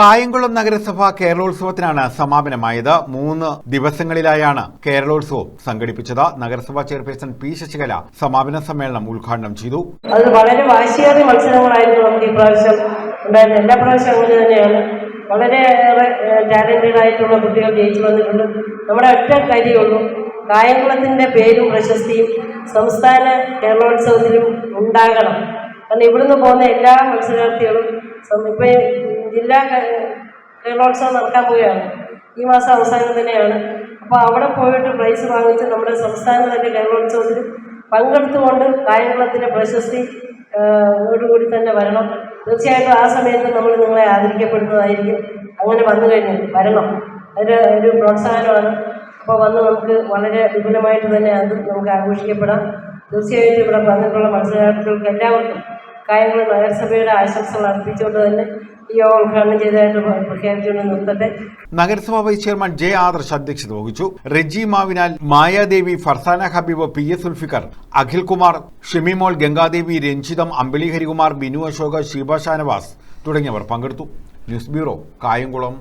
കായംകുളം നഗരസഭ കേരളോത്സവത്തിനാണ് സമാപനമായത്. മൂന്ന് ദിവസങ്ങളിലായാണ് കേരളോത്സവം സംഘടിപ്പിച്ചത്. നഗരസഭാ ചെയർപേഴ്സൺ പി ശശികല സമാപന സമ്മേളനം ഉദ്ഘാടനം ചെയ്തു. അത് വളരെ വാശിയേറിയ മത്സരങ്ങളായിരുന്നു നമുക്ക് ഈ പ്രാവശ്യം ഉണ്ടായിരുന്നത്. എല്ലാ പ്രാവശ്യം അങ്ങനെ തന്നെയാണ്. വളരെയേറെ ടാലന്റഡ് ആയിട്ടുള്ള കുട്ടികൾ ജയിച്ചു വന്നിട്ടുണ്ട്. നമ്മുടെ ഒറ്റ കാര്യമുള്ളൂ. കായംകുളത്തിന്റെ പേരും പ്രശസ്തിയും സംസ്ഥാന കേരളോത്സവത്തിലും ഉണ്ടാകണം. കാരണം ഇവിടുന്ന് പോകുന്ന എല്ലാ മത്സരാർത്ഥികളും ഇപ്പം ജില്ലാ കേരളോത്സവം നടക്കാൻ പോവുകയാണ്. ഈ മാസം അവസാനം തന്നെയാണ്. അപ്പോൾ അവിടെ പോയിട്ട് പ്രൈസ് വാങ്ങിച്ച് നമ്മുടെ സംസ്ഥാന തന്നെ കേരളോത്സവത്തിൽ പങ്കെടുത്തുകൊണ്ട് കായംകുളത്തിന്റെ പ്രശസ്തി ഓടുകൂടി തന്നെ വരണം. തീർച്ചയായിട്ടും ആ സമയത്ത് നമ്മൾ നിങ്ങളെ ആദരിക്കപ്പെടുന്നതായിരിക്കും. അങ്ങനെ വന്നു കഴിഞ്ഞു വരണം. ഒരു ഒരു പ്രോത്സാഹനമാണ്. അപ്പോൾ വന്ന് നമുക്ക് വളരെ വിപുലമായിട്ട് തന്നെ അത് നമുക്ക് ആഘോഷിക്കപ്പെടാം. തീർച്ചയായിട്ടും ഇവിടെ വന്നിട്ടുള്ള മത്സരാർത്ഥികൾക്ക് എല്ലാവർക്കും കായംകുളം നഗരസഭയുടെ ആശംസകൾ അർപ്പിച്ചുകൊണ്ട് തന്നെ ഈ നഗരസഭാ വൈസ് ചെയർമാൻ ജെ ആദർശ് അധ്യക്ഷത വഹിച്ചു. റെജി മാവിനാൽ മായാദേവി ഫർസാന ഹബീബ് പി എസ് സുൽഫിക്കർ അഖിൽകുമാർ ഷിമിമോൾ ഗംഗാദേവി രഞ്ജിതം അമ്പിളി ഹരികുമാർ ബിനു അശോക ശിവ ഷാനവാസ് തുടങ്ങിയവർ പങ്കെടുത്തു. News bureau Kayamkulam.